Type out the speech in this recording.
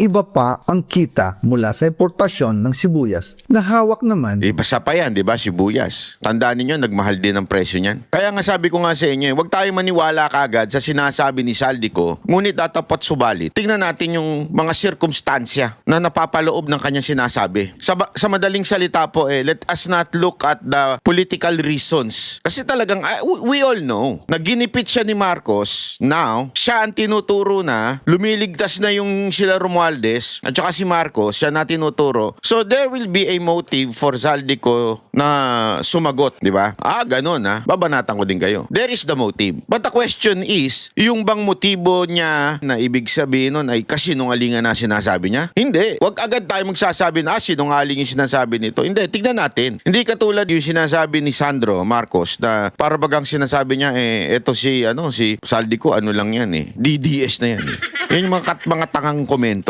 iba pa ang kita mula sa importasyon ng sibuyas na hawak naman basta pa yan, di ba, sibuyas. Tandaan ninyo, nagmahal din ang presyo niyan. Kaya nga sabi ko nga sa inyo, eh, huwag tayo maniwala kagad sa sinasabi ni Saldico, ngunit datapat subalit. Tingnan natin yung mga sirkumstansya na napapaloob ng kanyang sinasabi. Sa, sa madaling salita po, eh, let us not look at the political reasons. Kasi talagang, ah, we, all know, na ginipit siya ni Marcos, now, siya ang tinuturo na, lumiligtas na yung sila Romualdez, at saka si Marcos, siya na tinuturo. So there will be a motive for Zaldico na sumagot, di ba? Ah, ganun ha. Babanatan ko din kayo. There is the motive. But the question is, yung bang motibo niya na ibig sabihin nun ay kasinungalingan na sinasabi niya? Hindi. Huwag agad tayo magsasabi na ah, sinungaling yung sinasabi nito. Hindi, tignan natin. Hindi katulad yung sinasabi ni Sandro Marcos na para bagang sinasabi niya eh eto si ano si Saldico ano lang yan eh. DDS na yan. Eh. Yan yung mga, kat- mga tangang komento.